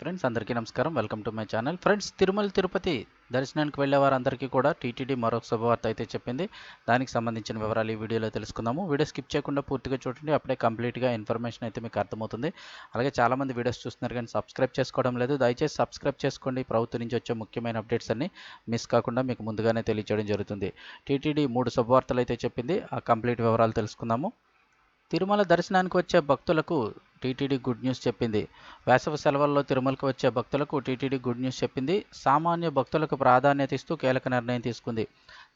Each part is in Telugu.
ఫ్రెండ్స్ అందరికీ నమస్కారం. Welcome to my channel friends Tirumala Tirupati దర్శనానికి వెళ్ళే వారందరికీ కూడా టీటీడీ మరొక శుభవార్త అయితే చెప్పింది. దానికి సంబంధించిన వివరాలు ఈ వీడియోలో తెలుసుకుందాము. వీడియో స్కిప్ చేయకుండా పూర్తిగా చూడండి. అప్పుడే కంప్లీట్గా ఇన్ఫర్మేషన్ అయితే మీకు అర్థమవుతుంది. అలాగే చాలామంది వీడియోస్ చూస్తున్నారు కానీ సబ్స్క్రైబ్ చేసుకోవడం లేదు. దయచేసి సబ్స్క్రైబ్ చేసుకోండి. ప్రభుత్వం నుంచి వచ్చే ముఖ్యమైన అప్డేట్స్ అన్ని మిస్ కాకుండా మీకు ముందుగానే తెలియజేయడం జరుగుతుంది. టీటీడీ మూడు శుభవార్తలు అయితే చెప్పింది. ఆ కంప్లీట్ వివరాలు తెలుసుకుందాము. తిరుమల దర్శనానికి వచ్చే భక్తులకు టీటీడీ గుడ్ న్యూస్ చెప్పింది. వేసవి సెలవుల్లో తిరుమలకు వచ్చే భక్తులకు టీటీడీ గుడ్ న్యూస్ చెప్పింది. సామాన్య భక్తులకు ప్రాధాన్యత ఇస్తూ కీలక నిర్ణయం తీసుకుంది.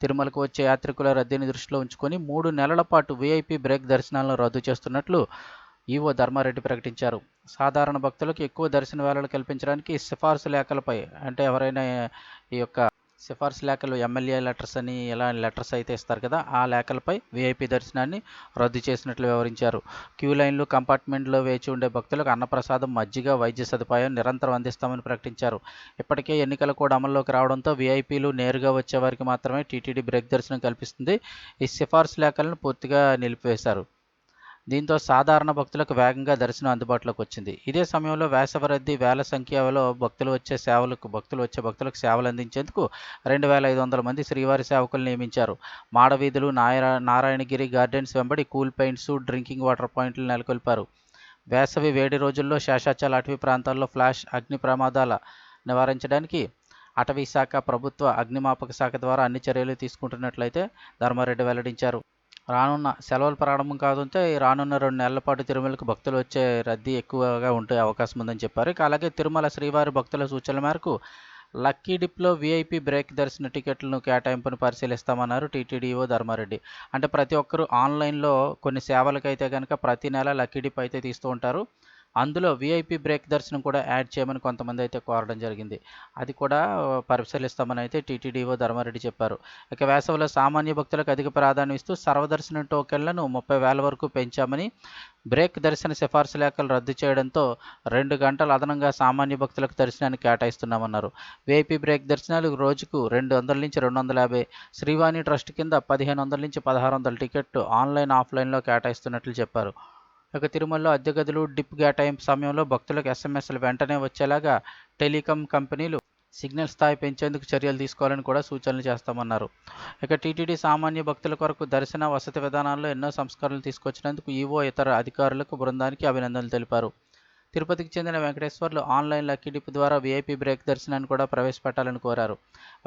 తిరుమలకు వచ్చే యాత్రికుల రద్దీని దృష్టిలో ఉంచుకొని మూడు నెలల పాటు వీఐపీ బ్రేక్ దర్శనాలను రద్దు చేస్తున్నట్లు ఈవో ధర్మారెడ్డి ప్రకటించారు. సాధారణ భక్తులకు ఎక్కువ దర్శన వేళలు కల్పించడానికి సిఫార్సు లేఖలపై అంటే ఎవరైనా ఈ యొక్క సిఫార్సు లేఖలు ఎమ్మెల్యే లెటర్స్ అని ఎలా లెటర్స్ అయితే ఇస్తారు కదా ఆ లేఖలపై వీఐపీ దర్శనాన్ని రద్దు చేసినట్లు వివరించారు. క్యూ లైన్లు కంపార్ట్మెంట్లో వేచి ఉండే భక్తులకు అన్నప్రసాదం మజ్జిగ వైద్య సదుపాయం నిరంతరం అందిస్తామని ప్రకటించారు. ఇప్పటికే ఎన్నికలు కూడా అమల్లోకి రావడంతో వీఐపీలు నేరుగా వచ్చే వారికి మాత్రమే టీటీడీ బ్రేక్ దర్శనం కల్పిస్తుంది. ఈ సిఫార్సు లేఖలను పూర్తిగా నిలిపివేశారు. దీంతో సాధారణ భక్తులకు వేగంగా దర్శనం అందుబాటులోకి వచ్చింది. ఇదే సమయంలో వేసవి రద్దీ వేల సంఖ్యలో భక్తులు వచ్చే సేవలకు భక్తులు వచ్చే భక్తులకు సేవలు అందించేందుకు రెండు వేల ఐదు వందల మంది శ్రీవారి సేవకులు నియమించారు. మాడవీధులు నారా నారాయణగిరి గార్డెన్స్ వెంబడి కూల్ పెయింట్స్ డ్రింకింగ్ వాటర్ పాయింట్లు నెలకొల్పారు. వేసవి వేడి రోజుల్లో శేషాచల అటవీ ప్రాంతాల్లో ఫ్లాష్ అగ్ని ప్రమాదాల నివారించడానికి అటవీ శాఖ ప్రభుత్వ అగ్నిమాపక శాఖ ద్వారా అన్ని చర్యలు తీసుకుంటున్నట్లయితే ధర్మారెడ్డి వెల్లడించారు. రానున్న సెలవులు ప్రారంభం కాదంటే రానున్న రెండు నెలల పాటు తిరుమలకు భక్తులు వచ్చే రద్దీ ఎక్కువగా ఉండే అవకాశం ఉందని చెప్పారు. ఇక అలాగే తిరుమల శ్రీవారి భక్తుల సూచనల మేరకు లక్కీ డిప్లో వీఐపీ బ్రేక్ దర్శన టికెట్లను కేటాయింపును పరిశీలిస్తామన్నారు టీటీడీఓ ధర్మారెడ్డి. అంటే ప్రతి ఒక్కరూ ఆన్లైన్లో కొన్ని సేవలకైతే కనుక ప్రతి నెల లక్కీ డిప్ అయితే తీస్తూ ఉంటారు. అందులో వీఐపీ బ్రేక్ దర్శనం కూడా యాడ్ చేయమని కొంతమంది అయితే కోరడం జరిగింది. అది కూడా పరిశీలిస్తామని అయితే టీటీడీఓ ధర్మారెడ్డి చెప్పారు. ఇక వేసవిలో సామాన్య భక్తులకు అధిక ప్రాధాన్యం ఇస్తూ సర్వదర్శన టోకెన్లను ముప్పై వేల వరకు పెంచామని బ్రేక్ దర్శన సిఫార్సు లేఖలు రద్దు చేయడంతో రెండు గంటలు అదనంగా సామాన్య భక్తులకు దర్శనాన్ని కేటాయిస్తున్నామన్నారు. వీఐపీ బ్రేక్ దర్శనాలు రోజుకు రెండు వందల నుంచి రెండు వందల యాభై శ్రీవాణి ట్రస్ట్ కింద పదిహేను వందల నుంచి పదహారు వందల టికెట్ ఆన్లైన్ ఆఫ్లైన్లో కేటాయిస్తున్నట్లు చెప్పారు. ఇక తిరుమలలో అద్దె గదులు డిప్ కేటాయింపు సమయంలో భక్తులకు ఎస్ఎంఎస్లు వెంటనే వచ్చేలాగా టెలికాం కంపెనీలు సిగ్నల్ స్థాయి పెంచేందుకు చర్యలు తీసుకోవాలని కూడా సూచనలు చేస్తామన్నారు. ఇక టీటీడీ సామాన్య భక్తుల కొరకు దర్శన వసతి విధానాల్లో ఎన్నో సంస్కరణలు తీసుకొచ్చినందుకు ఈవో ఇతర అధికారులకు బృందానికి అభినందనలు తెలిపారు. తిరుపతికి చెందిన వెంకటేశ్వర్లు ఆన్లైన్ లక్కీ డిప్ ద్వారా వీఐపీ బ్రేక్ దర్శనాన్ని కూడా ప్రవేశపెట్టాలని కోరారు.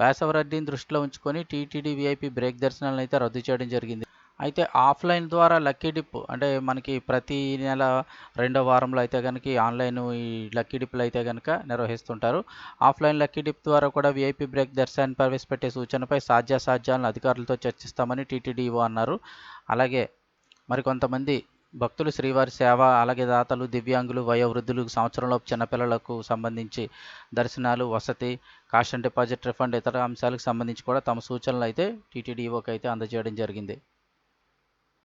వేసవ దృష్టిలో ఉంచుకొని టీటీడీ వీఐపీ బ్రేక్ దర్శనాలను అయితే రద్దు చేయడం జరిగింది. అయితే ఆఫ్లైన్ ద్వారా లక్కీ డిప్ అంటే మనకి ప్రతి నెల రెండో వారంలో అయితే కనుక ఆన్లైన్ ఈ లక్కీ డిప్లు అయితే కనుక నిర్వహిస్తుంటారు. ఆఫ్లైన్ లక్కీ డిప్ ద్వారా కూడా వీఐపీ బ్రేక్ దర్శనాన్ని ప్రవేశపెట్టే సూచనపై సాధ్యాసాధ్యాలను అధికారులతో చర్చిస్తామని టీటీడీఓ అన్నారు. అలాగే మరికొంతమంది భక్తులు శ్రీవారి సేవ అలాగే దాతలు దివ్యాంగులు వయోవృద్ధులు సంవత్సరంలోపు చిన్నపిల్లలకు సంబంధించి దర్శనాలు వసతి కాష్ అండ్ డిపాజిట్ రిఫండ్ ఇతర అంశాలకు సంబంధించి కూడా తమ సూచనలు అయితే టీటీడీఓకి అయితే అందజేయడం జరిగింది.